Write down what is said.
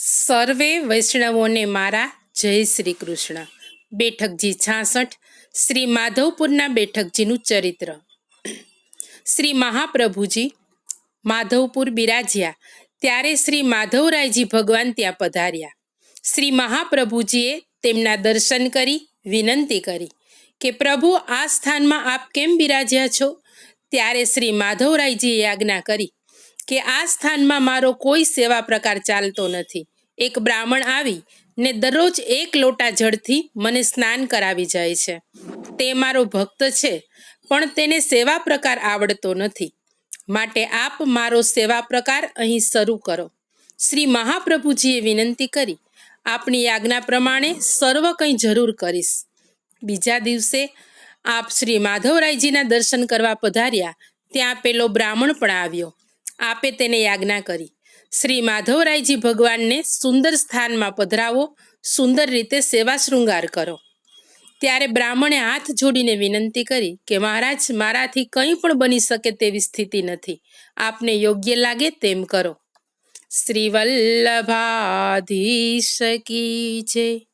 સર્વે વૈષ્ણવોને મારા જય શ્રી કૃષ્ણ. બેઠકજી છાસઠ, શ્રી માધવપુરના બેઠકજીનું ચરિત્ર. શ્રી મહાપ્રભુજી, માધવપુર બિરાજ્યા, ત્યારે શ્રી માધવરાયજી ભગવાન ત્યાં પધાર્યા. શ્રી મહાપ્રભુજીએ તેમના દર્શન કરી, વિનંતી કરી કે, પ્રભુ, આ સ્થાનમાં આપ કેમ બિરાજ્યા છો? ત્યારે શ્રી માધવરાયજીએ આજ્ઞા કરી કે આ સ્થાનમાં મારો કોઈ સેવા પ્રકાર ચાલતો નથી. એક બ્રાહ્મણ આવી ને દરરોજ એક લોટા જળથી મને સ્નાન કરાવી જાય છે. તે મારો ભક્ત છે, પણ તેને સેવા પ્રકાર આવડતો નથી. માટે આપ મારો સેવા પ્રકાર અહીં શરૂ કરો. શ્રી મહાપ્રભુજીએ વિનંતી કરી, આપની આજ્ઞા પ્રમાણે સર્વ કંઈ જરૂર કરીશ. બીજા દિવસે આપ શ્રી માધવરાયજીના દર્શન કરવા પધાર્યા, ત્યાં પેલો બ્રાહ્મણ પણ આવ્યો. આપે તેને યાજ્ઞા કરી. શ્રી માધવરાયજી ભગવાનને સુંદર સ્થાનમાં પધરાવો, સુંદર રીતે સેવા શૃંગાર કરો. ત્યારે બ્રાહ્મણે હાથ જોડીને વિનંતી કરી કે, મહારાજ, મારાથી કંઈ પણ બની શકે તેવી સ્થિતિ નથી. આપને યોગ્ય લાગે તેમ કરો. શ્રી વલ્લભાધીશ કી જય.